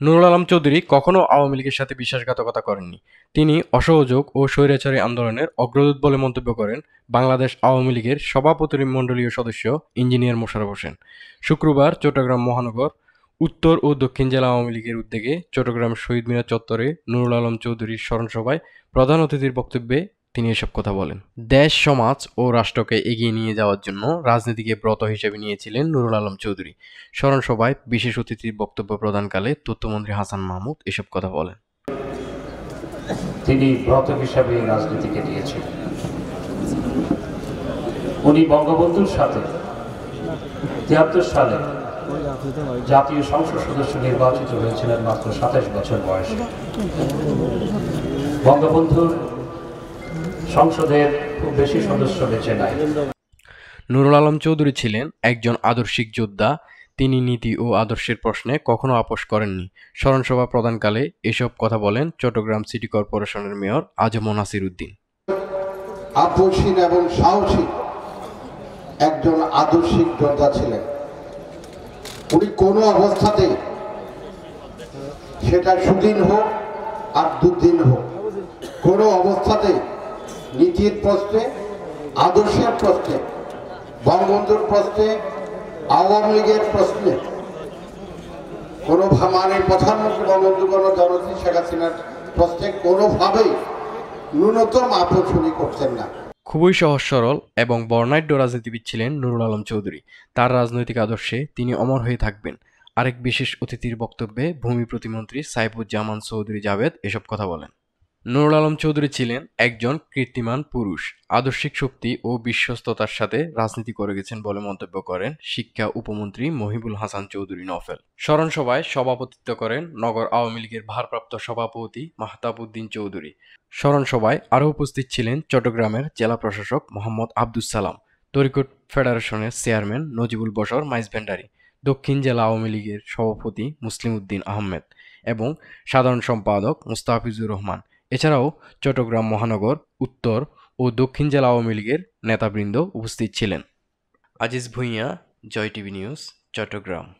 নুরুল আলম চৌধুরী কখনও আওয়ামী লীগের সাথে বিশ্বাসঘাতকতা করেননি। তিনি অসহযোগ ও স্বৈরাচারী আন্দোলনের অগ্রদূত বলে মন্তব্য করেন বাংলাদেশ আওয়ামী লীগের সভাপতিমণ্ডলীয় সদস্য ইঞ্জিনিয়ার মোশাররফ হোসেন। শুক্রবার চট্টগ্রাম মহানগর, উত্তর ও দক্ষিণ জেলা আওয়ামী লীগের উদ্যোগে চট্টগ্রাম শহীদ মিনার চত্বরে নুরুল আলম চৌধুরীর স্মরণসভায় প্রধান অতিথির বক্তব্যে তিনি এসব কথা বলেন। দেশ, সমাজ ও রাষ্ট্রকে এগিয়ে নিয়ে যাওয়ার জন্য রাজনীতিকে ব্রত হিসেবে নিয়েছিলেন নুরুল আলম চৌধুরী। স্মরণ সভায় বিশেষ অতিথির বক্তব্য প্রদানকালে তথ্যমন্ত্রী হাসান মাহমুদ এসব কথা বলেন। তিনি ব্রত হিসাবে রাজনীতিকে নিয়েছিলেন উনি বঙ্গবন্ধুর সাথে তিয়াত্তর সালে জাতীয় সংসদ সদস্য নির্বাচিত হয়েছিলেন মাত্র সাতাশ বছর বয়সে। বঙ্গবন্ধুর সংসদের খুব বেশি সদস্য বেঁচে নাই নুরুল আলম চৌধুরী ছিলেন একজন আদর্শিক যোদ্ধা। তিনি নীতি ও আদর্শের প্রশ্নে কখনো আপোষ করেননি। স্মরণসভা প্রদানকালে এসব কথা বলেন চট্টগ্রাম সিটি কর্পোরেশনের মেয়র আজম নাসির উদ্দিন। আপসীন এবং সাহসী একজন আদর্শিক যোদ্ধা ছিলেন। উনি কোনো অবস্থাতে সেটা সুদিন হোক আর দুদিন হোক কোনো অবস্থাতেই নীতির প্রশ্নে আদর্শের প্রশ্নে বঙ্গবন্ধুর প্রশ্নে আওয়ামী লীগের প্রশ্নে কোনো ভামানের প্রধানমন্ত্রী বঙ্গবন্ধু কোনো জনশ্রী শেখ হাসিনার প্রশ্নে কোনোভাবেই ন্যূনতম আপোষ উনি করতেন না। খুবই সহজ, সরল এবং বর্ণাঢ্য রাজনীতিবিদ ছিলেন নুরুল আলম চৌধুরী। তার রাজনৈতিক আদর্শে তিনি অমর হয়ে থাকবেন। আরেক বিশেষ অতিথির বক্তব্যে ভূমি প্রতিমন্ত্রী সাইফুজ্জামান চৌধুরী জাভেদ এসব কথা বলেন। নুরুল আলম চৌধুরী ছিলেন একজন কীর্তিমান পুরুষ, আদর্শিক শক্তি ও বিশ্বস্ততার সাথে রাজনীতি করে গেছেন বলে মন্তব্য করেন শিক্ষা উপমন্ত্রী মহিবুল হাসান চৌধুরী নফেল স্মরণ সভায় সভাপতিত্ব করেন নগর আওয়ামী লীগের ভারপ্রাপ্ত সভাপতি মাহতাবুদ্দিন চৌধুরী। স্মরণ সভায় আরও উপস্থিত ছিলেন চট্টগ্রামের জেলা প্রশাসক মোহাম্মদ আব্দুল সালাম, তরিকট ফেডারেশনের চেয়ারম্যান নজিবুল বশর মাইজ ভেন্ডারি, দক্ষিণ জেলা আওয়ামী লীগের সভাপতি মুসলিম উদ্দিন আহমেদ এবং সাধারণ সম্পাদক মুস্তাফিজুর রহমান। এছাড়াও চট্টগ্রাম মহানগর, উত্তর ও দক্ষিণ জেলা আওয়ামী লীগের নেতাবৃন্দ উপস্থিত ছিলেন। Aziz Bhuiyan, Joy TV news, Chittagong.